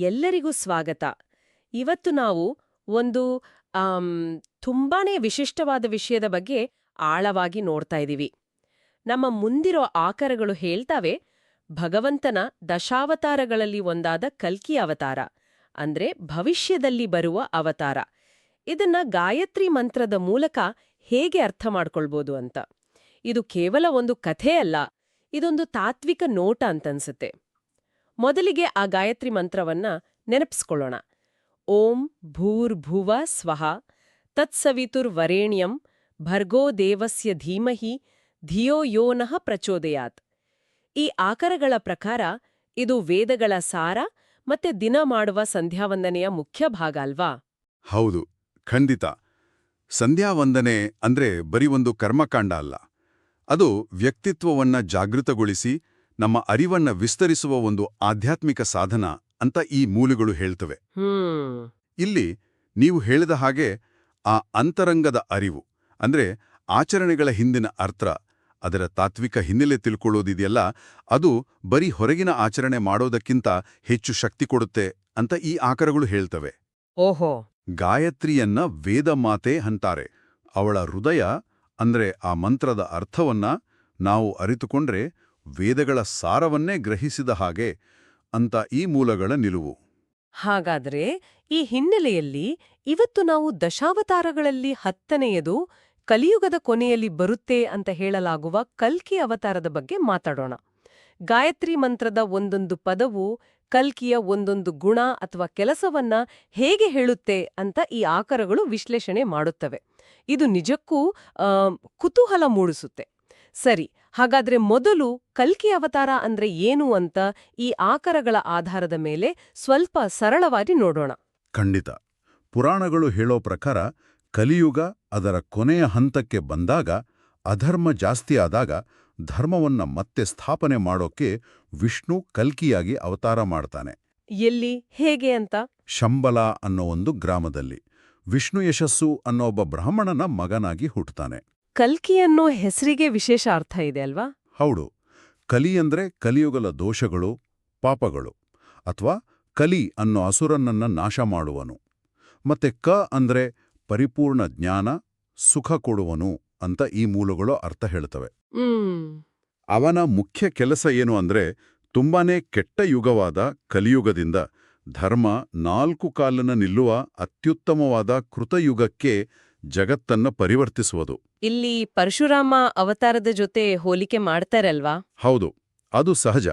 ಎಲ್ಲರಿಗೂ ಸ್ವಾಗತ. ಇವತ್ತು ನಾವು ಒಂದು ತುಂಬಾನೇ ವಿಶಿಷ್ಟವಾದ ವಿಷಯದ ಬಗ್ಗೆ ಆಳವಾಗಿ ನೋಡ್ತಾ ಇದ್ದೀವಿ. ನಮ್ಮ ಮುಂದಿರೋ ಆಕಾರಗಳು ಹೇಳ್ತಾವೆ, ಭಗವಂತನ ದಶಾವತಾರಗಳಲ್ಲಿ ಒಂದಾದ ಕಲ್ಕಿ ಅವತಾರ, ಅಂದ್ರೆ ಭವಿಷ್ಯದಲ್ಲಿ ಬರುವ ಅವತಾರ. ಇದನ್ನ ಗಾಯತ್ರಿ ಮಂತ್ರದ ಮೂಲಕ ಹೇಗೆ ಅರ್ಥ ಮಾಡ್ಕೊಳ್ಬೋದು ಅಂತ. ಇದು ಕೇವಲ ಒಂದು ಕಥೆ ಅಲ್ಲ ಇದೊಂದು ತಾತ್ವಿಕ ನೋಟ ಅಂತನ್ಸುತ್ತೆ. ಮೊದಲಿಗೆ ಆ ಗಾಯತ್ರಿ ಮಂತ್ರವನ್ನ ನೆನಪಿಸ್ಕೊಳ್ಳೋಣ. ಓಂ ಭೂರ್ಭುವ ಸ್ವಹ ತತ್ಸವಿತುರ್ವರೇಣ್ಯಂ ಭರ್ಗೋ ದೇವಸ್ಯ ಧೀಮಹಿ ಧಿಯೋ ಯೋನಃ ಪ್ರಚೋದಯಾತ್. ಈ ಆಕರಗಳ ಪ್ರಕಾರ ಇದು ವೇದಗಳ ಸಾರ ಮತ್ತೆ ದಿನ ಮಾಡುವ ಸಂಧ್ಯಾವಂದನೆಯ ಮುಖ್ಯ ಭಾಗ ಅಲ್ವಾ? ಹೌದು, ಖಂಡಿತ. ಸಂಧ್ಯಾವಂದನೆ ಅಂದ್ರೆ ಬರೀ ಒಂದು ಕರ್ಮಕಾಂಡ ಅಲ್ಲ. ಅದು ವ್ಯಕ್ತಿತ್ವವನ್ನ ಜಾಗೃತಗೊಳಿಸಿ ನಮ್ಮ ಅರಿವನ್ನ ವಿಸ್ತರಿಸುವ ಒಂದು ಆಧ್ಯಾತ್ಮಿಕ ಸಾಧನ ಅಂತ ಈ ಮೂಲಗಳು ಹೇಳ್ತವೆ. ಇಲ್ಲಿ ನೀವು ಹೇಳಿದ ಹಾಗೆ ಆ ಅಂತರಂಗದ ಅರಿವು ಅಂದ್ರೆ ಆಚರಣೆಗಳ ಹಿಂದಿನ ಅರ್ಥ ಅದರ ತಾತ್ವಿಕ ಹಿನ್ನೆಲೆ ತಿಳ್ಕೊಳ್ಳೋದಿದೆಯಲ್ಲ ಅದು ಬರೀ ಹೊರಗಿನ ಆಚರಣೆ ಮಾಡೋದಕ್ಕಿಂತ ಹೆಚ್ಚು ಶಕ್ತಿ ಕೊಡುತ್ತೆ ಅಂತ ಈ ಆಕರಗಳು ಹೇಳ್ತವೆ. ಓಹೋ. ಗಾಯತ್ರಿಯನ್ನ ವೇದ ಮಾತೆ ಅಂತಾರೆ. ಅವಳ ಹೃದಯ ಅಂದ್ರೆ ಆ ಮಂತ್ರದ ಅರ್ಥವನ್ನ ನಾವು ಅರಿತುಕೊಂಡ್ರೆ ವೇದಗಳ ಸಾರವನ್ನೇ ಗ್ರಹಿಸಿದ ಹಾಗೆ ಅಂತ ಈ ಮೂಲಗಳ ನಿಲುವು. ಹಾಗಾದ್ರೆ ಈ ಹಿನ್ನೆಲೆಯಲ್ಲಿ ಇವತ್ತು ನಾವು ದಶಾವತಾರಗಳಲ್ಲಿ ಹತ್ತನೆಯದು ಕಲಿಯುಗದ ಕೊನೆಯಲ್ಲಿ ಬರುತ್ತೆ ಅಂತ ಹೇಳಲಾಗುವ ಕಲ್ಕಿ ಅವತಾರದ ಬಗ್ಗೆ ಮಾತಾಡೋಣ. ಗಾಯತ್ರಿ ಮಂತ್ರದ ಒಂದೊಂದು ಪದವು ಕಲ್ಕಿಯ ಒಂದೊಂದು ಗುಣ ಅಥವಾ ಕೆಲಸವನ್ನ ಹೇಗೆ ಹೇಳುತ್ತೆ ಅಂತ ಈ ಆಕರಗಳು ವಿಶ್ಲೇಷಣೆ ಮಾಡುತ್ತವೆ. ಇದು ನಿಜಕ್ಕೂ ಕುತೂಹಲ ಮೂಡಿಸುತ್ತೆ. ಸರಿ ಹಾಗಾದ್ರೆ ಮೊದಲು ಕಲ್ಕಿ ಅವತಾರ ಅಂದ್ರೆ ಏನು ಅಂತ ಈ ಆಕರಗಳ ಆಧಾರದ ಮೇಲೆ ಸ್ವಲ್ಪ ಸರಳವಾಗಿ ನೋಡೋಣ. ಖಂಡಿತ. ಪುರಾಣಗಳು ಹೇಳೋ ಪ್ರಕಾರ ಕಲಿಯುಗ ಅದರ ಕೊನೆಯ ಹಂತಕ್ಕೆ ಬಂದಾಗ ಅಧರ್ಮ ಜಾಸ್ತಿ ಆದಾಗ ಧರ್ಮವನ್ನ ಮತ್ತೆ ಸ್ಥಾಪನೆ ಮಾಡೋಕೆ ವಿಷ್ಣು ಕಲ್ಕಿಯಾಗಿ ಅವತಾರ ಮಾಡ್ತಾನೆ. ಎಲ್ಲಿ ಹೇಗೆ ಅಂತ? ಶಂಬಲ ಅನ್ನೋ ಒಂದು ಗ್ರಾಮದಲ್ಲಿ. ವಿಷ್ಣು ಯಶಸ್ಸು ಅನ್ನೋ ಒಬ್ಬ ಬ್ರಾಹ್ಮಣನ ಮಗನಾಗಿ ಹುಟ್ಟುತ್ತಾನೆ ಕಲ್ಕಿ ಅನ್ನೋ ಹೆಸರಿಗೆ ವಿಶೇಷ ಅರ್ಥ ಇದೆ ಅಲ್ವಾ? ಹೌದು. ಕಲಿ ಅಂದ್ರೆ ಕಲಿಯುಗಲ ದೋಷಗಳು ಪಾಪಗಳು ಅಥವಾ ಕಲಿ ಅನ್ನೋ ಅಸುರನನ್ನ ನಾಶ ಮಾಡುವನು. ಮತ್ತೆ ಕ ಅಂದ್ರೆ ಪರಿಪೂರ್ಣ ಜ್ಞಾನ ಸುಖ ಕೊಡುವನು ಅಂತ ಈ ಮೂಲಗಳು ಅರ್ಥ ಹೇಳ್ತವೆ. ಅವನ ಮುಖ್ಯ ಕೆಲಸ ಏನು ಅಂದ್ರೆ ತುಂಬಾನೇ ಕೆಟ್ಟ ಯುಗವಾದ ಕಲಿಯುಗದಿಂದ ಧರ್ಮ ನಾಲ್ಕು ಕಾಲನ ನಿಲ್ಲುವ ಅತ್ಯುತ್ತಮವಾದ ಕೃತಯುಗಕ್ಕೆ ಜಗತ್ತನ್ನ ಪರಿವರ್ತಿಸುವುದು. ಇಲ್ಲಿ ಪರಶುರಾಮ ಅವತಾರದ ಜೊತೆ ಹೋಲಿಕೆ ಮಾಡ್ತಾರಲ್ವಾ? ಹೌದು ಅದು ಸಹಜ.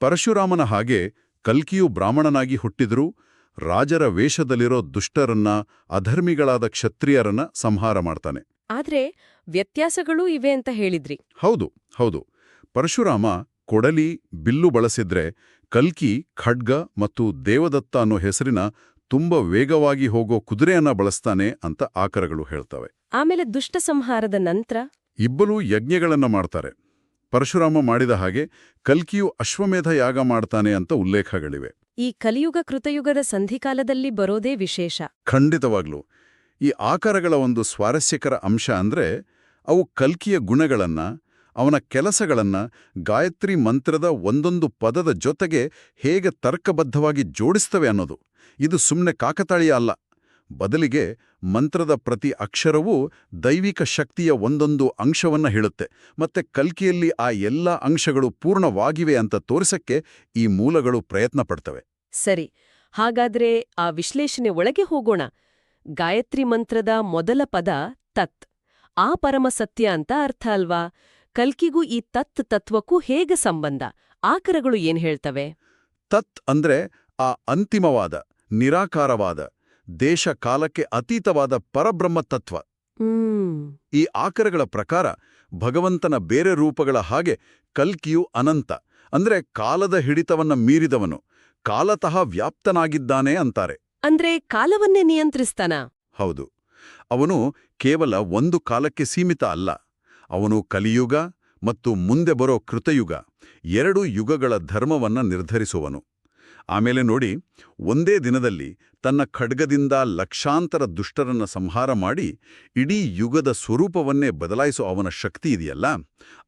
ಪರಶುರಾಮನ ಹಾಗೆ ಕಲ್ಕಿಯು ಬ್ರಾಹ್ಮಣನಾಗಿ ಹುಟ್ಟಿದ್ರೂ ರಾಜರ ವೇಷದಲ್ಲಿರೋ ದುಷ್ಟರನ್ನ ಅಧರ್ಮಿಗಳಾದ ಕ್ಷತ್ರಿಯರನ್ನ ಸಂಹಾರ ಮಾಡ್ತಾನೆ. ಆದ್ರೆ ವ್ಯತ್ಯಾಸಗಳೂ ಇವೆ ಅಂತ ಹೇಳಿದ್ರಿ. ಹೌದು ಹೌದು. ಪರಶುರಾಮ ಕೊಡಲಿ ಬಿಲ್ಲು ಬಳಸಿದ್ರೆ ಕಲ್ಕಿ ಖಡ್ಗ ಮತ್ತು ದೇವದತ್ತ ಅನ್ನೋ ಹೆಸರಿನ ತುಂಬ ವೇಗವಾಗಿ ಹೋಗೋ ಕುದುರೆಯನ್ನ ಬಳಸ್ತಾನೆ ಅಂತ ಆಕರಗಳು ಹೇಳ್ತವೆ. ಆಮೇಲೆ ದುಷ್ಟ ಸಂಹಾರದ ನಂತರ? ಇಬ್ಬರೂ ಯಜ್ಞಗಳನ್ನ ಮಾಡ್ತಾರೆ. ಪರಶುರಾಮ ಮಾಡಿದ ಹಾಗೆ ಕಲ್ಕಿಯು ಅಶ್ವಮೇಧ ಯಾಗ ಮಾಡ್ತಾನೆ ಅಂತ ಉಲ್ಲೇಖಗಳಿವೆ. ಈ ಕಲಿಯುಗ ಕೃತಯುಗದ ಸಂಧಿಕಾಲದಲ್ಲಿ ಬರೋದೇ ವಿಶೇಷ. ಖಂಡಿತವಾಗ್ಲೂ. ಈ ಆಕರಗಳ ಒಂದು ಸ್ವಾರಸ್ಯಕರ ಅಂಶ ಅಂದ್ರೆ ಅವು ಕಲ್ಕಿಯ ಗುಣಗಳನ್ನ ಅವನ ಕೆಲಸಗಳನ್ನು ಗಾಯತ್ರಿ ಮಂತ್ರದ ಒಂದೊಂದು ಪದದ ಜೊತೆಗೆ ಹೇಗೆ ತರ್ಕಬದ್ಧವಾಗಿ ಜೋಡಿಸ್ತವೆ ಅನ್ನೋದು. ಇದು ಸುಮ್ಮನೆ ಕಾಕತಾಳೀಯ ಅಲ್ಲ. ಬದಲಿಗೆ ಮಂತ್ರದ ಪ್ರತಿ ಅಕ್ಷರವೂ ದೈವಿಕ ಶಕ್ತಿಯ ಒಂದೊಂದು ಅಂಶವನ್ನ ಹೇಳುತ್ತೆ. ಮತ್ತೆ ಕಲ್ಕಿಯಲ್ಲಿ ಆ ಎಲ್ಲ ಅಂಶಗಳು ಪೂರ್ಣವಾಗಿವೆ ಅಂತ ತೋರಿಸಕ್ಕೆ ಈ ಮೂಲಗಳು ಪ್ರಯತ್ನ ಪಡ್ತವೆ. ಸರಿ, ಹಾಗಾದ್ರೆ ಆ ವಿಶ್ಲೇಷಣೆ ಒಳಗೆ ಹೋಗೋಣ. ಗಾಯತ್ರಿ ಮಂತ್ರದ ಮೊದಲ ಪದ ತತ್. ಆ ಪರಮ ಸತ್ಯ ಅಂತ ಅರ್ಥ ಅಲ್ವಾ? ಕಲ್ಕಿಗೂ ಈ ತತ್ ತತ್ವಕ್ಕೂ ಹೇಗೆ ಸಂಬಂಧ? ಆಕರಗಳು ಏನ್ ಹೇಳ್ತವೆ? ತತ್ ಅಂದ್ರೆ ಆ ಅಂತಿಮವಾದ ನಿರಾಕಾರವಾದ ದೇಶ ಕಾಲಕ್ಕೆ ಅತೀತವಾದ ಪರಬ್ರಹ್ಮ ತತ್ವ. ಈ ಆಕರಗಳ ಪ್ರಕಾರ ಭಗವಂತನ ಬೇರೆ ರೂಪಗಳ ಹಾಗೆ ಕಲ್ಕಿಯು ಅನಂತ ಅಂದ್ರೆ ಕಾಲದ ಹಿಡಿತವನ್ನ ಮೀರಿದವನು ಕಾಲತಃ ವ್ಯಾಪ್ತನಾಗಿದ್ದಾನೆ ಅಂತಾರೆ. ಅಂದ್ರೆ ಕಾಲವನ್ನೇ ನಿಯಂತ್ರಿಸ್ತಾನ? ಹೌದು. ಅವನು ಕೇವಲ ಒಂದು ಕಾಲಕ್ಕೆ ಸೀಮಿತ ಅಲ್ಲ. ಅವನು ಕಲಿಯುಗ ಮತ್ತು ಮುಂದೆ ಬರೋ ಕೃತಯುಗ, ಎರಡು ಯುಗಗಳ ಧರ್ಮವನ್ನ ನಿರ್ಧರಿಸುವನು. ಆಮೇಲೆ ನೋಡಿ, ಒಂದೇ ದಿನದಲ್ಲಿ ತನ್ನ ಖಡ್ಗದಿಂದ ಲಕ್ಷಾಂತರ ದುಷ್ಟರನ್ನ ಸಂಹಾರ ಮಾಡಿ ಇಡೀ ಯುಗದ ಸ್ವರೂಪವನ್ನೇ ಬದಲಾಯಿಸೋ ಅವನ ಶಕ್ತಿ ಇದೆಯಲ್ಲ,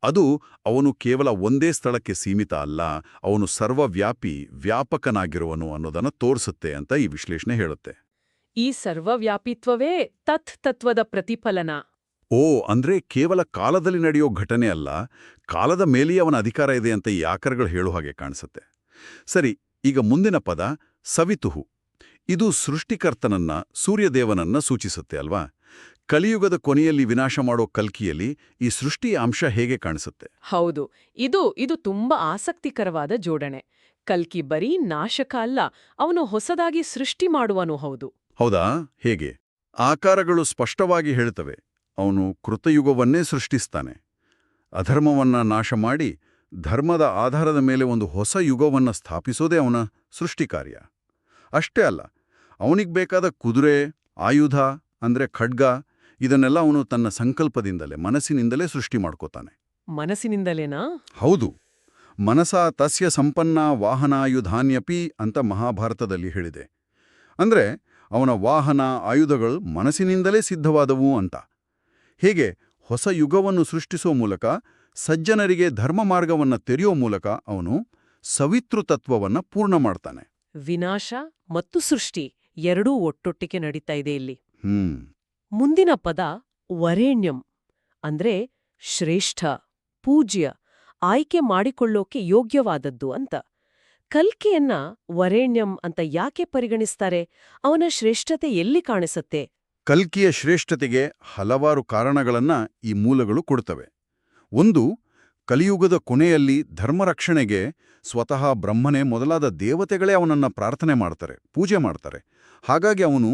ಅದು ಅವನು ಕೇವಲ ಒಂದೇ ಸ್ಥಳಕ್ಕೆ ಸೀಮಿತ ಅಲ್ಲ, ಅವನು ಸರ್ವವ್ಯಾಪಿ ವ್ಯಾಪಕನಾಗಿರುವನು ಅನ್ನೋದನ್ನು ತೋರಿಸುತ್ತೆ ಅಂತ ಈ ವಿಶ್ಲೇಷಣೆ ಹೇಳುತ್ತೆ. ಈ ಸರ್ವವ್ಯಾಪಿತ್ವವೇ ತತ್ ತತ್ವದ ಪ್ರತಿಫಲನ. ಓ ಅಂದ್ರೆ ಕೇವಲ ಕಾಲದಲ್ಲಿ ನಡೆಯೋ ಘಟನೆ ಅಲ್ಲ ಕಾಲದ ಮೇಲೆಯೇ ಅವನ ಅಧಿಕಾರ ಇದೆ ಅಂತ ಈ ಆಕರಗಳು ಹೇಳೋ ಹಾಗೆ ಕಾಣಿಸುತ್ತೆ. ಸರಿ ಈಗ ಮುಂದಿನ ಪದ ಸವಿತುಹು. ಇದು ಸೃಷ್ಟಿಕರ್ತನನ್ನ ಸೂರ್ಯದೇವನನ್ನ ಸೂಚಿಸುತ್ತೆ ಅಲ್ವಾ? ಕಲಿಯುಗದ ಕೊನೆಯಲ್ಲಿ ವಿನಾಶ ಮಾಡೋ ಕಲ್ಕಿಯಲ್ಲಿ ಈ ಸೃಷ್ಟಿಯ ಅಂಶ ಹೇಗೆ ಕಾಣಿಸುತ್ತೆ? ಹೌದು ಇದು ಇದು ತುಂಬಾ ಆಸಕ್ತಿಕರವಾದ ಜೋಡಣೆ. ಕಲ್ಕಿ ಬರೀ ನಾಶಕ ಅಲ್ಲ ಅವನು ಹೊಸದಾಗಿ ಸೃಷ್ಟಿ ಮಾಡುವನು ಹೌದು. ಹೌದಾ? ಹೇಗೆ? ಆಕಾರಗಳು ಸ್ಪಷ್ಟವಾಗಿ ಹೇಳ್ತವೆ ಅವನು ಕೃತಯುಗವನ್ನೇ ಸೃಷ್ಟಿಸ್ತಾನೆ. ಅಧರ್ಮವನ್ನ ನಾಶ ಮಾಡಿ ಧರ್ಮದ ಆಧಾರದ ಮೇಲೆ ಒಂದು ಹೊಸ ಯುಗವನ್ನ ಸ್ಥಾಪಿಸೋದೇ ಅವನ ಸೃಷ್ಟಿಕಾರ್ಯ. ಅಷ್ಟೇ ಅಲ್ಲ ಅವನಿಗೆ ಬೇಕಾದ ಕುದುರೆ ಆಯುಧ ಅಂದ್ರೆ ಖಡ್ಗ ಇದನ್ನೆಲ್ಲ ಅವನು ತನ್ನ ಸಂಕಲ್ಪದಿಂದಲೇ ಮನಸ್ಸಿನಿಂದಲೇ ಸೃಷ್ಟಿ ಮಾಡ್ಕೋತಾನೆ. ಮನಸ್ಸಿನಿಂದಲೇನಾ? ಹೌದು. ಮನಸ ತಸ್ಯ ಸಂಪನ್ನ ವಾಹನಾಯುಧಾನ್ಯಪಿ ಅಂತ ಮಹಾಭಾರತದಲ್ಲಿ ಹೇಳಿದೆ. ಅಂದ್ರೆ ಅವನ ವಾಹನ ಆಯುಧಗಳು ಮನಸ್ಸಿನಿಂದಲೇ ಸಿದ್ಧವಾದವು ಅಂತ. ಹೇಗೆ ಹೊಸ ಯುಗವನ್ನು ಸೃಷ್ಟಿಸುವ ಮೂಲಕ ಸಜ್ಜನರಿಗೆ ಧರ್ಮ ಮಾರ್ಗವನ್ನು ತೆರೆಯುವ ಮೂಲಕ ಅವನು ಸವಿತೃತತ್ವವನ್ನು ಪೂರ್ಣ ಮಾಡ್ತಾನೆ. ವಿನಾಶ ಮತ್ತು ಸೃಷ್ಟಿ ಎರಡೂ ಒಟ್ಟೊಟ್ಟಿಗೆ ನಡೀತಾ ಇದೆ ಇಲ್ಲಿ. ಹ್ಮ್. ಮುಂದಿನ ಪದ ವರೇಣ್ಯಂ ಅಂದ್ರೆ ಶ್ರೇಷ್ಠ ಪೂಜ್ಯ ಆಯ್ಕೆ ಮಾಡಿಕೊಳ್ಳೋಕೆ ಯೋಗ್ಯವಾದದ್ದು ಅಂತ. ಕಲ್ಕೆಯನ್ನ ವರೇಣ್ಯಂ ಅಂತ ಯಾಕೆ ಪರಿಗಣಿಸ್ತಾರೆ? ಅವನ ಶ್ರೇಷ್ಠತೆ ಎಲ್ಲಿ ಕಾಣಿಸತ್ತೆ? ಕಲ್ಕಿಯ ಶ್ರೇಷ್ಠತೆಗೆ ಹಲವಾರು ಕಾರಣಗಳನ್ನು ಈ ಮೂಲಗಳು ಕೊಡ್ತವೆ. ಒಂದು ಕಲಿಯುಗದ ಕೊನೆಯಲ್ಲಿ ಧರ್ಮರಕ್ಷಣೆಗೆ ಸ್ವತಃ ಬ್ರಹ್ಮನೇ ಮೊದಲಾದ ದೇವತೆಗಳೇ ಅವನನ್ನ ಪ್ರಾರ್ಥನೆ ಮಾಡ್ತಾರೆ ಪೂಜೆ ಮಾಡ್ತಾರೆ. ಹಾಗಾಗಿ ಅವನು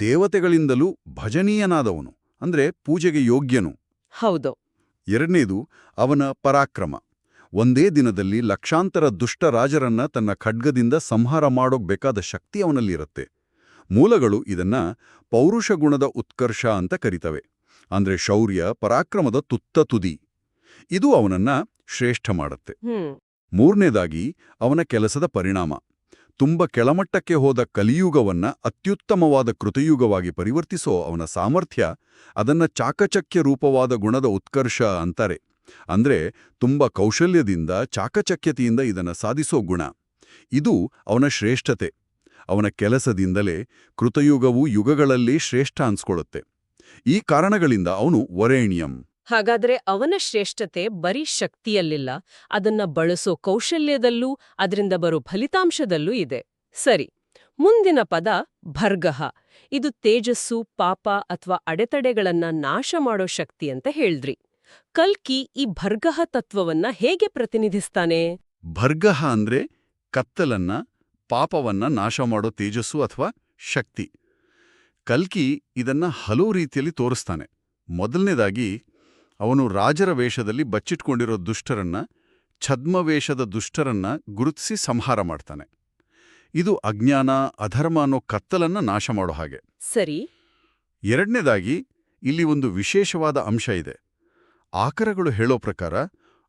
ದೇವತೆಗಳಿಂದಲೂ ಭಜನೀಯನಾದವನು ಅಂದ್ರೆ ಪೂಜೆಗೆ ಯೋಗ್ಯನು. ಹೌದು. ಎರಡನೇದು ಅವನ ಪರಾಕ್ರಮ. ಒಂದೇ ದಿನದಲ್ಲಿ ಲಕ್ಷಾಂತರ ದುಷ್ಟ ರಾಜರನ್ನ ತನ್ನ ಖಡ್ಗದಿಂದ ಸಂಹಾರ ಮಾಡೋಕ್ ಬೇಕಾದ ಶಕ್ತಿ ಅವನಲ್ಲಿರುತ್ತೆ. ಮೂಲಗಳು ಇದನ್ನ ಪೌರುಷ ಗುಣದ ಉತ್ಕರ್ಷ ಅಂತ ಕರಿತವೆ. ಅಂದ್ರೆ ಶೌರ್ಯ ಪರಾಕ್ರಮದ ತುತ್ತ ತುದಿ. ಇದು ಅವನನ್ನ ಶ್ರೇಷ್ಠ ಮಾಡುತ್ತೆ. ಮೂರನೇದಾಗಿ ಅವನ ಕೆಲಸದ ಪರಿಣಾಮ. ತುಂಬ ಕೆಳಮಟ್ಟಕ್ಕೆ ಹೋದ ಕಲಿಯುಗವನ್ನ ಅತ್ಯುತ್ತಮವಾದ ಕೃತಯುಗವಾಗಿ ಪರಿವರ್ತಿಸೋ ಅವನ ಸಾಮರ್ಥ್ಯ ಅದನ್ನ ಚಾಕಚಕ್ಯ ರೂಪವಾದ ಗುಣದ ಉತ್ಕರ್ಷ ಅಂತಾರೆ. ಅಂದ್ರೆ ತುಂಬ ಕೌಶಲ್ಯದಿಂದ ಚಾಕಚಕ್ಯತೆಯಿಂದ ಇದನ್ನ ಸಾಧಿಸೋ ಗುಣ. ಇದು ಅವನ ಶ್ರೇಷ್ಠತೆ. ಅವನ ಕೆಲಸದಿಂದಲೇ ಕೃತಯುಗವು ಯುಗಗಳಲ್ಲಿ ಶ್ರೇಷ್ಠ ಅನ್ಸ್ಕೊಳ್ಳುತ್ತೆ. ಈ ಕಾರಣಗಳಿಂದ ಅವನು ವರೇಣ್ಯಂ. ಹಾಗಾದ್ರೆ ಅವನ ಶ್ರೇಷ್ಠತೆ ಬರೀ ಶಕ್ತಿಯಲ್ಲಿಲ್ಲ ಅದನ್ನ ಬಳಸೋ ಕೌಶಲ್ಯದಲ್ಲೂ ಅದರಿಂದ ಬರೋ ಫಲಿತಾಂಶದಲ್ಲೂ ಇದೆ. ಸರಿ ಮುಂದಿನ ಪದ ಭರ್ಗಹ. ಇದು ತೇಜಸ್ಸು ಪಾಪ ಅಥವಾ ಅಡೆತಡೆಗಳನ್ನ ನಾಶ ಮಾಡೋ ಶಕ್ತಿ ಅಂತ ಹೇಳ್ದ್ರಿ. ಕಲ್ಕಿ ಈ ಭರ್ಗಹ ತತ್ವವನ್ನ ಹೇಗೆ ಪ್ರತಿನಿಧಿಸ್ತಾನೆ? ಭರ್ಗಹ ಅಂದ್ರೆ ಕತ್ತಲನ್ನ ಪಾಪವನ್ನ ನಾಶ ಮಾಡೋ ತೇಜಸ್ಸು ಅಥವಾ ಶಕ್ತಿ. ಕಲ್ಕಿ ಇದನ್ನ ಹಲವು ರೀತಿಯಲ್ಲಿ ತೋರಿಸ್ತಾನೆ. ಮೊದಲನೇದಾಗಿ ಅವನು ರಾಜರ ವೇಷದಲ್ಲಿ ಬಚ್ಚಿಟ್ಕೊಂಡಿರೋ ದುಷ್ಟರನ್ನ ಛದ್ಮವೇಷದ ದುಷ್ಟರನ್ನ ಗುರುತಿಸಿ ಸಂಹಾರ ಮಾಡ್ತಾನೆ. ಇದು ಅಜ್ಞಾನ ಅಧರ್ಮ ಅನ್ನೋ ಕತ್ತಲನ್ನ ನಾಶ ಮಾಡೋ ಹಾಗೆ. ಸರಿ. ಎರಡನೇದಾಗಿ ಇಲ್ಲಿ ಒಂದು ವಿಶೇಷವಾದ ಅಂಶ ಇದೆ. ಆಕರಗಳು ಹೇಳೋ ಪ್ರಕಾರ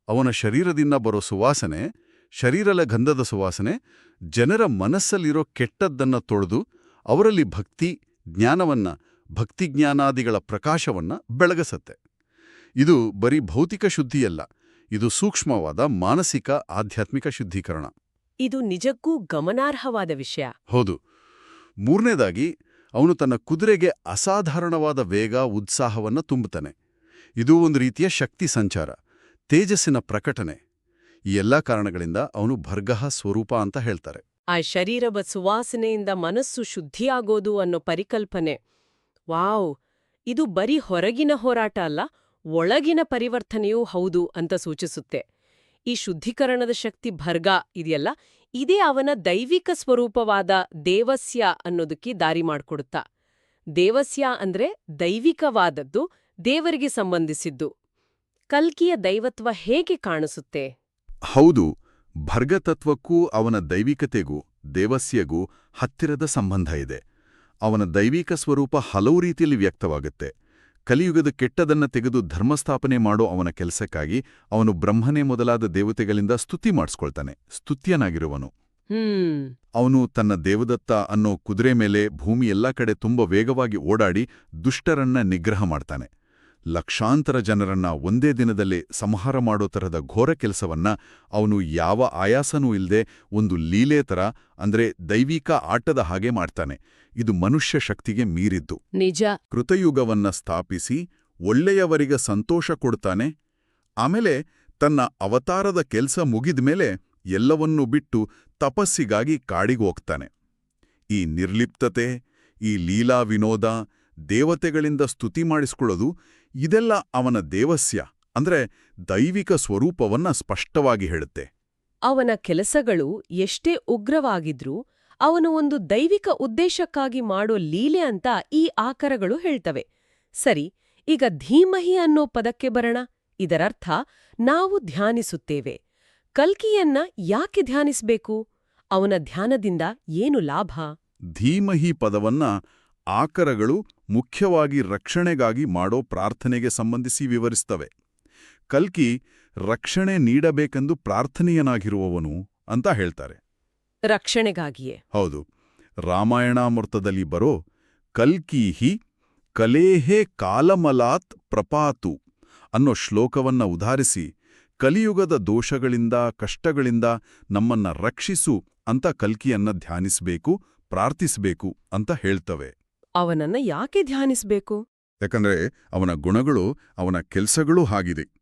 ಅವನ ಶರೀರದಿಂದ ಬರೋ ಸುವಾಸನೆ ಶರೀರಲ ಗಂಧದ ಸುವಾಸನೆ ಜನರ ಮನಸ್ಸಲ್ಲಿರೋ ಕೆಟ್ಟದ್ದನ್ನ ತೊಳೆದು ಅವರಲ್ಲಿ ಭಕ್ತಿ ಜ್ಞಾನವನ್ನ ಭಕ್ತಿಜ್ಞಾನಾದಿಗಳ ಪ್ರಕಾಶವನ್ನ ಬೆಳಗಸತ್ತೆ. ಇದು ಬರೀ ಭೌತಿಕ ಶುದ್ಧಿಯಲ್ಲ ಇದು ಸೂಕ್ಷ್ಮವಾದ ಮಾನಸಿಕ ಆಧ್ಯಾತ್ಮಿಕ ಶುದ್ಧೀಕರಣ. ಇದು ನಿಜಕ್ಕೂ ಗಮನಾರ್ಹವಾದ ವಿಷಯ. ಹೌದು. ಮೂರನೇದಾಗಿ ಅವನು ತನ್ನ ಕುದುರೆಗೆ ಅಸಾಧಾರಣವಾದ ವೇಗ ಉತ್ಸಾಹವನ್ನ ತುಂಬುತ್ತಾನೆ. ಇದು ಒಂದು ರೀತಿಯ ಶಕ್ತಿ ಸಂಚಾರ ತೇಜಸ್ಸಿನ ಪ್ರಕಟನೆ. ಈ ಎಲ್ಲಾ ಕಾರಣಗಳಿಂದ ಅವನು ಭರ್ಗಹ ಸ್ವರೂಪ ಅಂತ ಹೇಳ್ತಾರೆ. ಆ ಶರೀರದ ಸುವಾಸನೆಯಿಂದ ಮನಸ್ಸು ಶುದ್ಧಿಯಾಗೋದು ಅನ್ನೋ ಪರಿಕಲ್ಪನೆ. ವಾವ್! ಇದು ಬರೀ ಹೊರಗಿನ ಹೋರಾಟ ಅಲ್ಲ, ಒಳಗಿನ ಪರಿವರ್ತನೆಯೂ ಹೌದು ಅಂತ ಸೂಚಿಸುತ್ತೆ. ಈ ಶುದ್ಧೀಕರಣದ ಶಕ್ತಿ ಭರ್ಗ ಇದೆಯಲ್ಲ, ಇದೇ ಅವನ ದೈವಿಕ ಸ್ವರೂಪವಾದ ದೇವಸ್ಯ ಅನ್ನೋದಕ್ಕೆ ದಾರಿ ಮಾಡಿಕೊಡುತ್ತಾ. ದೇವಸ್ಯ ಅಂದ್ರೆ ದೈವಿಕವಾದದ್ದು ದೇವರಿಗೆ ಸಂಬಂಧಿಸಿದ್ದು. ಕಲ್ಕಿಯ ದೈವತ್ವ ಹೇಗೆ ಕಾಣಿಸುತ್ತೆ? ಹೌದು ಭರ್ಗತತ್ವಕ್ಕೂ ಅವನ ದೈವಿಕತೆಗೂ ದೇವಸ್ಯಗೂ ಹತ್ತಿರದ ಸಂಬಂಧ ಇದೆ. ಅವನ ದೈವಿಕ ಸ್ವರೂಪ ಹಲವು ರೀತಿಯಲ್ಲಿ ವ್ಯಕ್ತವಾಗುತ್ತೆ. ಕಲಿಯುಗದ ಕೆಟ್ಟದನ್ನ ತೆಗೆದು ಧರ್ಮಸ್ಥಾಪನೆ ಮಾಡೋ ಅವನ ಕೆಲಸಕ್ಕಾಗಿ ಅವನು ಬ್ರಹ್ಮನೇ ಮೊದಲಾದ ದೇವತೆಗಳಿಂದ ಸ್ತುತಿ ಮಾಡಿಸ್ಕೊಳ್ತಾನೆ ಸ್ತುತ್ಯನಾಗಿರುವನು. ಅವನು ತನ್ನ ದೇವದತ್ತ ಅನ್ನೋ ಕುದುರೆ ಮೇಲೆ ಭೂಮಿ ಎಲ್ಲ ಕಡೆ ತುಂಬ ವೇಗವಾಗಿ ಓಡಾಡಿ ದುಷ್ಟರನ್ನ ನಿಗ್ರಹ ಮಾಡ್ತಾನೆ. ಲಕ್ಷಾಂತರ ಜನರನ್ನ ಒಂದೇ ದಿನದಲ್ಲಿ ಸಂಹಾರ ಮಾಡೋ ತರಹದ ಘೋರ ಕೆಲಸವನ್ನ ಅವನು ಯಾವ ಆಯಾಸನೂ ಇಲ್ಲದೆ ಒಂದು ಲೀಲೆ ತರ ಅಂದ್ರೆ ದೈವಿಕ ಆಟದ ಹಾಗೆ ಮಾಡ್ತಾನೆ. ಇದು ಮನುಷ್ಯ ಶಕ್ತಿಗೆ ಮೀರಿದ್ದು. ನಿಜ. ಕೃತಯುಗವನ್ನ ಸ್ಥಾಪಿಸಿ ಒಳ್ಳೆಯವರಿಗೆ ಸಂತೋಷ ಕೊಡ್ತಾನೆ. ಆಮೇಲೆ ತನ್ನ ಅವತಾರದ ಕೆಲ್ಸ ಮುಗಿದ್ಮೇಲೆ ಎಲ್ಲವನ್ನೂ ಬಿಟ್ಟು ತಪಸ್ಸಿಗಾಗಿ ಕಾಡಿಗೋಗ್ತಾನೆ ಈ ನಿರ್ಲಿಪ್ತತೆ ಈ ಲೀಲಾ ವಿನೋದ ದೇವತೆಗಳಿಂದ ಸ್ತುತಿ ಮಾಡಿಸ್ಕೊಳ್ಳೋದು ಇದೆಲ್ಲ ಅವನ ದೇವಸ್ಯ ಅಂದ್ರೆ ದೈವಿಕ ಸ್ವರೂಪವನ್ನ ಸ್ಪಷ್ಟವಾಗಿ ಹೇಳುತ್ತೆ. ಅವನ ಕೆಲಸಗಳು ಎಷ್ಟೇ ಉಗ್ರವಾಗಿದ್ರೂ ಅವನು ಒಂದು ದೈವಿಕ ಉದ್ದೇಶಕ್ಕಾಗಿ ಮಾಡೋ ಲೀಲೆ ಅಂತ ಈ ಆಕರಗಳು ಹೇಳ್ತವೆ. ಸರಿ ಈಗ ಧೀಮಹಿ ಅನ್ನೋ ಪದಕ್ಕೆ ಬರಣ. ಇದರರ್ಥ ನಾವು ಧ್ಯಾನಿಸುತ್ತೇವೆ. ಕಲ್ಕಿಯನ್ನ ಯಾಕೆ ಧ್ಯಾನಿಸಬೇಕು? ಅವನ ಧ್ಯಾನದಿಂದ ಏನು ಲಾಭ? ಧೀಮಹಿ ಪದವನ್ನ ಆಕರಗಳು ಮುಖ್ಯವಾಗಿ ರಕ್ಷಣೆಗಾಗಿ ಮಾಡೋ ಪ್ರಾರ್ಥನೆಗೆ ಸಂಬಂಧಿಸಿ ವಿವರಿಸ್ತವೆ. ಕಲ್ಕಿ ರಕ್ಷಣೆ ನೀಡಬೇಕೆಂದು ಪ್ರಾರ್ಥನೀಯನಾಗಿರುವವನು ಅಂತ ಹೇಳ್ತಾರೆ. ರಕ್ಷಣೆಗಾಗಿಯೇ. ಹೌದು. ರಾಮಾಯಣಾಮೃತದಲ್ಲಿ ಬರೋ ಕಲ್ಕೀಹಿ ಕಲೇಹೇ ಕಾಲಮಲಾತ್ ಪ್ರಪಾತು ಅನ್ನೋ ಶ್ಲೋಕವನ್ನ ಉದಾಹರಿಸಿ ಕಲಿಯುಗದ ದೋಷಗಳಿಂದ ಕಷ್ಟಗಳಿಂದ ನಮ್ಮನ್ನ ರಕ್ಷಿಸು ಅಂತ ಕಲ್ಕಿಯನ್ನ ಧ್ಯಾನಿಸಬೇಕು ಪ್ರಾರ್ಥಿಸಬೇಕು ಅಂತ ಹೇಳ್ತವೆ. ಅವನನ್ನ ಯಾಕೆ ಧ್ಯಾನಿಸಬೇಕು? ಯಾಕಂದ್ರೆ ಅವನ ಗುಣಗಳು, ಅವನ ಕೆಲ್ಸಗಳೂ ಹಾಗಿದೆ.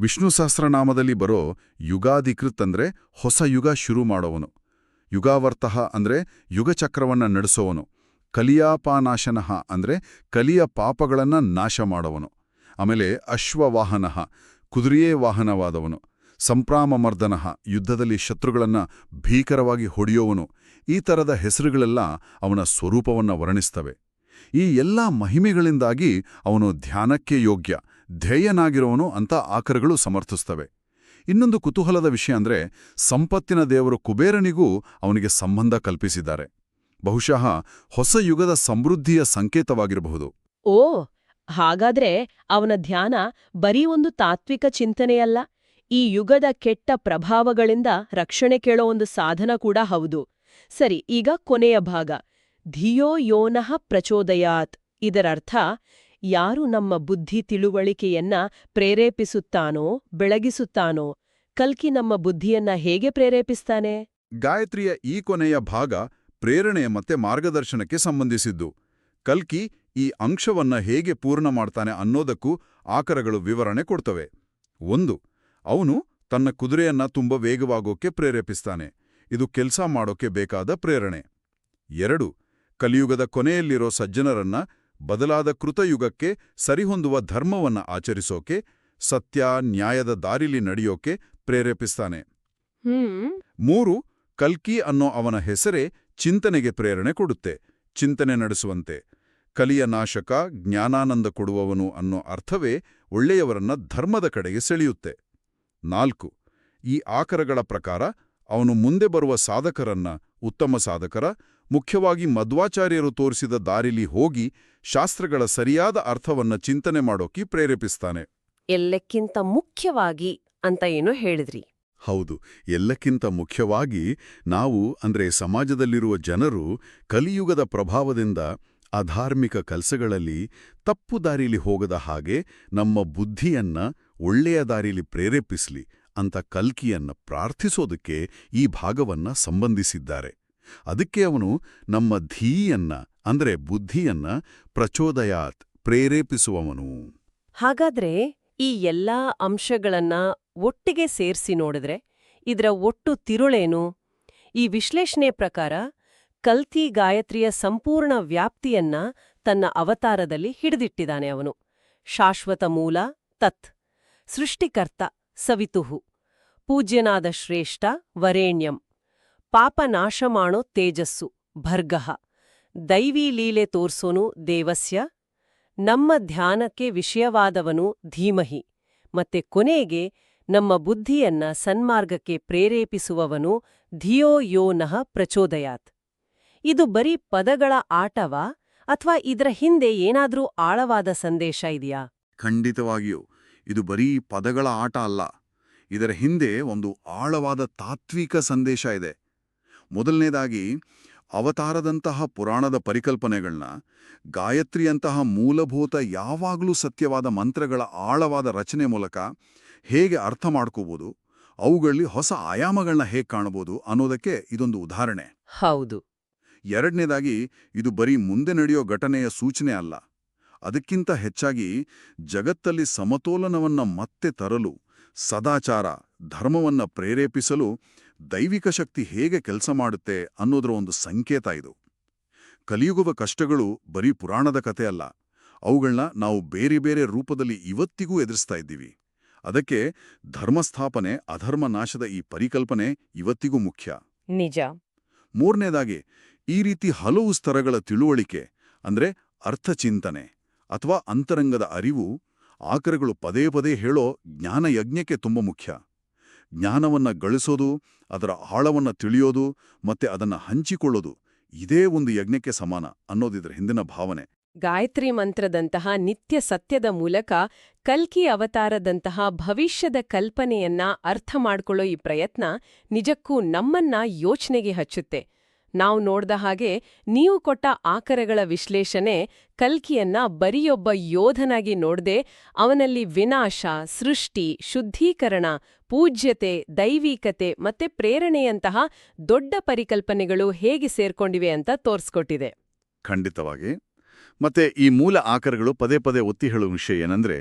ವಿಷ್ಣು ಸಹಸ್ರನಾಮದಲ್ಲಿ ಬರೋ ಯುಗಾಧಿಕೃತ್ ಅಂದ್ರೆ ಹೊಸ ಯುಗ ಶುರು ಮಾಡೋವನು. ಯುಗಾವರ್ತಃ ಅಂದ್ರೆ ಯುಗಚಕ್ರವನ್ನ ನಡೆಸೋವನು. ಕಲಿಯಾಪಾನಾಶನಃ ಅಂದ್ರೆ ಕಲಿಯ ಪಾಪಗಳನ್ನ ನಾಶ ಮಾಡೋವನು. ಆಮೇಲೆ ಅಶ್ವವಾಹನಃ, ಕುದುರೆಯೇ ವಾಹನವಾದವನು. ಸಂಪ್ರಾಮಮರ್ದನಃ, ಯುದ್ಧದಲ್ಲಿ ಶತ್ರುಗಳನ್ನ ಭೀಕರವಾಗಿ ಹೊಡೆಯೋವನು. ಈ ತರದ ಹೆಸರುಗಳೆಲ್ಲ ಅವನ ಸ್ವರೂಪವನ್ನ ವರ್ಣಿಸ್ತವೆ. ಈ ಎಲ್ಲ ಮಹಿಮೆಗಳಿಂದಾಗಿ ಅವನು ಧ್ಯಾನಕ್ಕೆ ಯೋಗ್ಯ ಧ್ಯೇಯನಾಗಿರೋನು ಅಂತ ಆಕರಗಳು ಸಮರ್ಥಿಸ್ತವೆ. ಇನ್ನೊಂದು ಕುತೂಹಲದ ವಿಷಯ ಅಂದ್ರೆ ಸಂಪತ್ತಿನ ದೇವರು ಕುಬೇರನಿಗೂ ಅವನಿಗೆ ಸಂಬಂಧ ಕಲ್ಪಿಸಿದ್ದಾರೆ. ಬಹುಶಃ ಹೊಸ ಯುಗದ ಸಮೃದ್ಧಿಯ ಸಂಕೇತವಾಗಿರಬಹುದು. ಓ, ಹಾಗಾದ್ರೆ ಅವನ ಧ್ಯಾನ ಬರೀ ಒಂದು ತಾತ್ವಿಕ ಚಿಂತನೆಯಲ್ಲ, ಈ ಯುಗದ ಕೆಟ್ಟ ಪ್ರಭಾವಗಳಿಂದ ರಕ್ಷಣೆ ಕೇಳೋ ಒಂದು ಸಾಧನ ಕೂಡ ಹೌದು. ಸರಿ, ಈಗ ಕೊನೆಯ ಭಾಗ. ಧಿಯೋ ಯೋನಃ ಪ್ರಚೋದಯಾತ್. ಇದರರ್ಥ, ಯಾರು ನಮ್ಮ ಬುದ್ಧಿ ತಿಳುವಳಿಕೆಯನ್ನ ಪ್ರೇರೇಪಿಸುತ್ತಾನೋ, ಬೆಳಗಿಸುತ್ತಾನೋ, ಕಲ್ಕಿ ನಮ್ಮ ಬುದ್ಧಿಯನ್ನ ಹೇಗೆ ಪ್ರೇರೇಪಿಸ್ತಾನೆ? ಗಾಯತ್ರಿಯ ಈ ಕೊನೆಯ ಭಾಗ ಪ್ರೇರಣೆ ಮತ್ತೆ ಮಾರ್ಗದರ್ಶನಕ್ಕೆ ಸಂಬಂಧಿಸಿದ್ದು. ಕಲ್ಕಿ ಈ ಅಂಶವನ್ನ ಹೇಗೆ ಪೂರ್ಣ ಮಾಡ್ತಾನೆ ಅನ್ನೋದಕ್ಕೂ ಆಕರಗಳು ವಿವರಣೆ ಕೊಡ್ತವೆ. ಒಂದು, ಅವನು ತನ್ನ ಕುದುರೆಯನ್ನ ತುಂಬ ವೇಗವಾಗೋಕ್ಕೆ ಪ್ರೇರೇಪಿಸ್ತಾನೆ. ಇದು ಕೆಲಸ ಮಾಡೋಕೆ ಬೇಕಾದ ಪ್ರೇರಣೆ. ಎರಡು ಕಲಿಯುಗದ ಕೊನೆಯಲ್ಲಿರೋ ಸಜ್ಜನರನ್ನ ಬದಲಾದ ಕೃತಯುಗಕ್ಕೆ ಸರಿಹೊಂದುವ ಧರ್ಮವನ್ನ ಆಚರಿಸೋಕೆ ಸತ್ಯ ನ್ಯಾಯದ ದಾರಿಲಿ ನಡೆಯೋಕೆ ಪ್ರೇರೇಪಿಸ್ತಾನೆ. ಮೂರು ಕಲ್ಕಿ ಅನ್ನೋ ಅವನ ಹೆಸರೇ ಚಿಂತನೆಗೆ ಪ್ರೇರಣೆ ಕೊಡುತ್ತೆ ಚಿಂತನೆ ನಡೆಸುವಂತೆ. ಕಲಿಯ ನಾಶಕ ಜ್ಞಾನಾನಂದ ಕೊಡುವವನು ಅನ್ನೋ ಅರ್ಥವೇ ಒಳ್ಳೆಯವರನ್ನ ಧರ್ಮದ ಕಡೆಗೆ ಸೆಳೆಯುತ್ತೆ. ನಾಲ್ಕು ಈ ಆಕರಗಳ ಪ್ರಕಾರ ಅವನು ಮುಂದೆ ಬರುವ ಸಾಧಕರನ್ನ ಉತ್ತಮ ಸಾಧಕರ ಮುಖ್ಯವಾಗಿ ಮಧ್ವಾಚಾರ್ಯರು ತೋರಿಸಿದ ದಾರಿಲಿ ಹೋಗಿ ಶಾಸ್ತ್ರಗಳ ಸರಿಯಾದ ಅರ್ಥವನ್ನ ಚಿಂತನೆ ಮಾಡೋಕೆ ಪ್ರೇರೇಪಿಸ್ತಾನೆ. ಎಲ್ಲಕ್ಕಿಂತ ಮುಖ್ಯವಾಗಿ ಅಂತ ಏನು ಹೇಳಿದ್ರಿ. ಹೌದು ಎಲ್ಲಕ್ಕಿಂತ ಮುಖ್ಯವಾಗಿ ನಾವು ಅಂದ್ರೆ ಸಮಾಜದಲ್ಲಿರುವ ಜನರು ಕಲಿಯುಗದ ಪ್ರಭಾವದಿಂದ ಅಧಾರ್ಮಿಕ ಕೆಲಸಗಳಲ್ಲಿ ತಪ್ಪು ದಾರಿಲಿ ಹೋಗದ ಹಾಗೆ ನಮ್ಮ ಬುದ್ಧಿಯನ್ನ ಒಳ್ಳೆಯ ದಾರಿಲಿ ಪ್ರೇರೇಪಿಸ್ಲಿ. ಅಂತ ಕಲ್ಕಿಯನ್ನ ಪ್ರಾರ್ಥಿಸೋದಕ್ಕೆ ಈ ಭಾಗವನ್ನ ಸಂಬಂಧಿಸಿದ್ದಾರೆ. ಅದಕ್ಕೆ ಅವನು ನಮ್ಮ ಧೀಯನ್ನ, ಅಂದ್ರೆ ಬುದ್ಧಿಯನ್ನ ಪ್ರಚೋದಯಾತ್ ಪ್ರೇರೇಪಿಸುವವನು. ಹಾಗಾದ್ರೆ ಈ ಎಲ್ಲಾ ಅಂಶಗಳನ್ನ ಒಟ್ಟಿಗೆ ಸೇರ್ಸಿ ನೋಡಿದ್ರೆ ಇದರ ಒಟ್ಟು ತಿರುಳೇನು? ಈ ವಿಶ್ಲೇಷಣೆ ಪ್ರಕಾರ ಕಲ್ತಿ ಗಾಯತ್ರಿಯ ಸಂಪೂರ್ಣ ವ್ಯಾಪ್ತಿಯನ್ನ ತನ್ನ ಅವತಾರದಲ್ಲಿ ಹಿಡಿದಿಟ್ಟಿದ್ದಾನೆ ಅವನು. ಶಾಶ್ವತ ಮೂಲ ತತ್, ಸೃಷ್ಟಿಕರ್ತ. ಸವಿತುಹು. ಪೂಜ್ಯನಾದ ಶ್ರೇಷ್ಠ ವರೇಣ್ಯಂ. ಪಾಪನಾಶಮಾಣೋ ತೇಜಸ್ಸು, ಭರ್ಗಃ. ದೈವೀ ಲೀಲೆ ತೋರ್ಸೋನು ದೇವಸ್ಯ. ನಮ್ಮ ಧ್ಯಾನಕ್ಕೆ ವಿಷಯವಾದವನು ಧೀಮಹಿ. ಮತ್ತೆ ಕೊನೆಗೆ ನಮ್ಮ ಬುದ್ಧಿಯನ್ನ ಸನ್ಮಾರ್ಗಕ್ಕೆ ಪ್ರೇರೇಪಿಸುವವನು ಧಿಯೋ ಯೋ ನಃ ಪ್ರಚೋದಯಾತ್. ಇದು ಬರೀ ಪದಗಳ ಆಟವಾ ಅಥವಾ ಇದರ ಹಿಂದೆ ಏನಾದ್ರೂ ಆಳವಾದ ಸಂದೇಶ ಇದೆಯಾ? ಖಂಡಿತವಾಗಿಯೂ. ಇದು ಬರೀ ಪದಗಳ ಆಟ ಅಲ್ಲ. ಇದರ ಹಿಂದೆ ಒಂದು ಆಳವಾದ ತಾತ್ವಿಕ ಸಂದೇಶ ಇದೆ. ಮೊದಲನೇದಾಗಿ ಅವತಾರದಂತಹ ಪುರಾಣದ ಪರಿಕಲ್ಪನೆಗಳನ್ನ ಗಾಯತ್ರಿಯಂತಹ ಮೂಲಭೂತ ಯಾವಾಗಲೂ ಸತ್ಯವಾದ ಮಂತ್ರಗಳ ಆಳವಾದ ರಚನೆ ಮೂಲಕ ಹೇಗೆ ಅರ್ಥ ಮಾಡ್ಕೋಬೋದು ಅವುಗಳಲ್ಲಿ ಹೊಸ ಆಯಾಮಗಳನ್ನ ಹೇಗೆ ಕಾಣಬಹುದು ಅನ್ನೋದಕ್ಕೆ ಇದೊಂದು ಉದಾಹರಣೆ. ಹೌದು. ಎರಡನೇದಾಗಿ ಇದು ಬರೀ ಮುಂದೆ ನಡೆಯೋ ಘಟನೆಯ ಸೂಚನೆ ಅಲ್ಲ. ಅದಕ್ಕಿಂತ ಹೆಚ್ಚಾಗಿ ಜಗತ್ತಲ್ಲಿ ಸಮತೋಲನವನ್ನ ಮತ್ತೆ ತರಲು ಸದಾಚಾರ ಧರ್ಮವನ್ನ ಪ್ರೇರೇಪಿಸಲು ದೈವಿಕ ಶಕ್ತಿ ಹೇಗೆ ಕೆಲಸ ಮಾಡುತ್ತೆ ಅನ್ನೋದರ ಒಂದು ಸಂಕೇತ ಇದು. ಕಲಿಯುಗುವ ಕಷ್ಟಗಳು ಬರೀ ಪುರಾಣದ ಕತೆ ಅಲ್ಲ ಅವುಗಳನ್ನ ನಾವು ಬೇರೆ ಬೇರೆ ರೂಪದಲ್ಲಿ ಇವತ್ತಿಗೂ ಎದುರಿಸ್ತಾ ಇದ್ದೀವಿ. ಅದಕ್ಕೆ ಧರ್ಮಸ್ಥಾಪನೆ ಅಧರ್ಮ ನಾಶದ ಈ ಪರಿಕಲ್ಪನೆ ಇವತ್ತಿಗೂ ಮುಖ್ಯ. ನಿಜ. ಮೂರನೇದಾಗಿ ಈ ರೀತಿ ಹಲವು ಸ್ತರಗಳ ತಿಳುವಳಿಕೆ ಅಂದ್ರೆ ಅರ್ಥಚಿಂತನೆ. ಅಥವಾ ಅಂತರಂಗದ ಅರಿವು ಆಕರಗಳು ಪದೇ ಪದೇ ಹೇಳೋ ಜ್ಞಾನಯಜ್ಞಕ್ಕೆ ತುಂಬ ಮುಖ್ಯ. ಜ್ಞಾನವನ್ನ ಗಳಿಸೋದು, ಅದರ ಆಳವನ್ನ ತಿಳಿಯೋದು ಮತ್ತೆ ಅದನ್ನ ಹಂಚಿಕೊಳ್ಳೋದು ಇದೇ ಒಂದು ಯಜ್ಞಕ್ಕೆ ಸಮಾನ ಅನ್ನೋದಿದ್ರ ಹಿಂದಿನ ಭಾವನೆ. ಗಾಯತ್ರಿ ಮಂತ್ರದಂತಹ ನಿತ್ಯ ಸತ್ಯದ ಮೂಲಕ ಕಲ್ಕಿ ಅವತಾರದಂತಹ ಭವಿಷ್ಯದ ಕಲ್ಪನೆಯನ್ನ ಅರ್ಥ ಮಾಡ್ಕೊಳ್ಳೋ ಈ ಪ್ರಯತ್ನ ನಿಜಕ್ಕೂ ನಮ್ಮನ್ನ ಯೋಚನೆಗೆ ಹಚ್ಚುತ್ತೆ. ನಾವು ನೋಡ್ದ ಹಾಗೆ ನೀವು ಕೊಟ್ಟ ಆಕರಗಳ ವಿಶ್ಲೇಷಣೆ ಕಲ್ಕಿಯನ್ನ ಬರಿಯೊಬ್ಬ ಯೋಧನಾಗಿ ನೋಡದೆ ಅವನಲ್ಲಿ ವಿನಾಶ, ಸೃಷ್ಟಿ, ಶುದ್ಧೀಕರಣ, ಪೂಜ್ಯತೆ, ದೈವಿಕತೆ ಮತ್ತೆ ಪ್ರೇರಣೆಯಂತಹ ದೊಡ್ಡ ಪರಿಕಲ್ಪನೆಗಳು ಹೇಗೆ ಸೇರ್ಕೊಂಡಿವೆ ಅಂತ ತೋರಿಸ್ಕೊಟ್ಟಿದೆ. ಖಂಡಿತವಾಗಿ. ಮತ್ತೆ ಈ ಮೂಲ ಆಕರಗಳು ಪದೇ ಪದೇ ಒತ್ತಿ ಹೇಳುವ ವಿಷಯ ಏನಂದ್ರೆ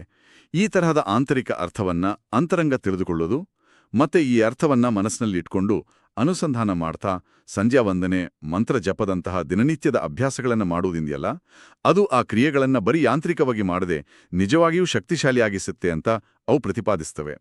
ಈ ತರಹದ ಆಂತರಿಕ ಅರ್ಥವನ್ನ ಅಂತರಂಗ ತಿಳಿದುಕೊಳ್ಳೋದು ಮತ್ತೆ ಈ ಅರ್ಥವನ್ನ ಮನಸ್ಸಿನಲ್ಲಿ ಇಟ್ಕೊಂಡು ಅನುಸಂಧಾನ ಮಾಡ್ತಾ ಸಂಧ್ಯಾ ವಂದನೆ ಮಂತ್ರ ಜಪದಂತಹ ದಿನನಿತ್ಯದ ಅಭ್ಯಾಸಗಳನ್ನು ಮಾಡುವುದಿಂದೆಯಲ್ಲ? ಅದು ಆ ಕ್ರಿಯೆಗಳನ್ನು ಬರೀ ಯಾಂತ್ರಿಕವಾಗಿ ಮಾಡದೆ ನಿಜವಾಗಿಯೂ ಶಕ್ತಿಶಾಲಿಯಾಗಿಸುತ್ತೆ ಅಂತ ಅವು ಪ್ರತಿಪಾದಿಸ್ತವೆ.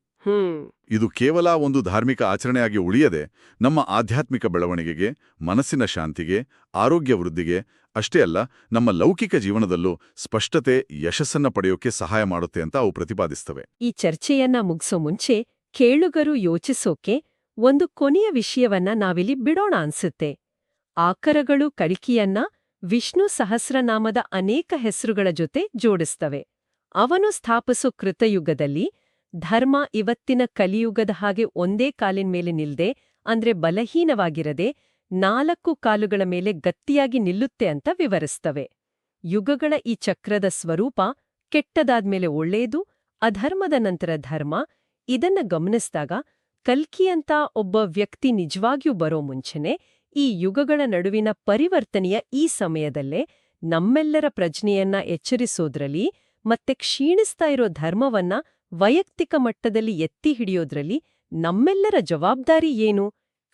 ಇದು ಕೇವಲ ಒಂದು ಧಾರ್ಮಿಕ ಆಚರಣೆಯಾಗಿ ಉಳಿಯದೆ ನಮ್ಮ ಆಧ್ಯಾತ್ಮಿಕ ಬೆಳವಣಿಗೆಗೆ ಮನಸ್ಸಿನ ಶಾಂತಿಗೆ ಆರೋಗ್ಯ ವೃದ್ಧಿಗೆ ಅಷ್ಟೇ ಅಲ್ಲ ನಮ್ಮ ಲೌಕಿಕ ಜೀವನದಲ್ಲೂ ಸ್ಪಷ್ಟತೆ ಯಶಸ್ಸನ್ನ ಪಡೆಯೋಕೆ ಸಹಾಯ ಮಾಡುತ್ತೆ ಅಂತ ಅವು ಪ್ರತಿಪಾದಿಸ್ತವೆ. ಈ ಚರ್ಚೆಯನ್ನ ಮುಗಿಸೋ ಮುಂಚೆ ಕೇಳುಗರು ಯೋಚಿಸೋಕೆ ಒಂದು ಕೊನೆಯ ವಿಷಯವನ್ನ ನಾವಿಲ್ಲಿ ಬಿಡೋಣ ಅನ್ಸುತ್ತೆ. ಆಕರಗಳು ಕಳಿಕಿಯನ್ನ ವಿಷ್ಣು ಸಹಸ್ರನಾಮದ ಅನೇಕ ಹೆಸರುಗಳ ಜೊತೆ ಜೋಡಿಸ್ತವೆ. ಅವನು ಸ್ಥಾಪಿಸೋ ಕೃತಯುಗದಲ್ಲಿ ಧರ್ಮ ಇವತ್ತಿನ ಕಲಿಯುಗದ ಹಾಗೆ ಒಂದೇ ಕಾಲಿನ ಮೇಲೆ ನಿಲ್ದೆ, ಅಂದ್ರೆ ಬಲಹೀನವಾಗಿರದೆ ನಾಲ್ಕು ಕಾಲುಗಳ ಮೇಲೆ ಗಟ್ಟಿಯಾಗಿ ನಿಲ್ಲುತ್ತೆ ಅಂತ ವಿವರಿಸ್ತವೆ. ಯುಗಗಳ ಈ ಚಕ್ರದ ಸ್ವರೂಪ ಕೆಟ್ಟದಾದ್ಮೇಲೆ ಒಳ್ಳೆಯದು ಅಧರ್ಮದ ನಂತರ ಧರ್ಮ ಇದನ್ನ ಗಮನಿಸಿದಾಗ ಕಲ್ಕಿಯಂತ ಒಬ್ಬ ವ್ಯಕ್ತಿ ನಿಜವಾಗಿಯೂ ಬರೋ ಮುಂಚೆನೆ ಈ ಯುಗಗಳ ನಡುವಿನ ಪರಿವರ್ತನೆಯ ಈ ಸಮಯದಲ್ಲೇ ನಮ್ಮೆಲ್ಲರ ಪ್ರಜ್ಞೆಯನ್ನ ಎಚ್ಚರಿಸೋದ್ರಲ್ಲಿ ಮತ್ತೆ ಕ್ಷೀಣಿಸ್ತಾ ಇರೋ ಧರ್ಮವನ್ನ ವೈಯಕ್ತಿಕ ಮಟ್ಟದಲ್ಲಿ ಎತ್ತಿ ಹಿಡಿಯೋದ್ರಲ್ಲಿ ನಮ್ಮೆಲ್ಲರ ಜವಾಬ್ದಾರಿ ಏನು?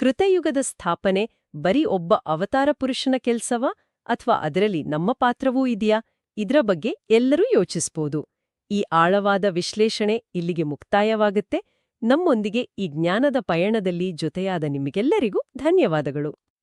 ಕೃತಯುಗದ ಸ್ಥಾಪನೆ ಬರೀ ಒಬ್ಬ ಅವತಾರ ಪುರುಷನ ಕೆಲ್ಸವಾ? ಅಥವಾ ಅದರಲ್ಲಿ ನಮ್ಮ ಪಾತ್ರವೂ ಇದೆಯಾ? ಇದ್ರ ಬಗ್ಗೆ ಎಲ್ಲರೂ ಯೋಚಿಸ್ಬೋದು. ಈ ಆಳವಾದ ವಿಶ್ಲೇಷಣೆ ಇಲ್ಲಿಗೆ ಮುಕ್ತಾಯವಾಗುತ್ತೆ. ನಮ್ಮೊಂದಿಗೆ ಈ ಜ್ಞಾನದ ಪಯಣದಲ್ಲಿ ಜೊತೆಯಾದ ನಿಮಗೆಲ್ಲರಿಗೂ ಧನ್ಯವಾದಗಳು.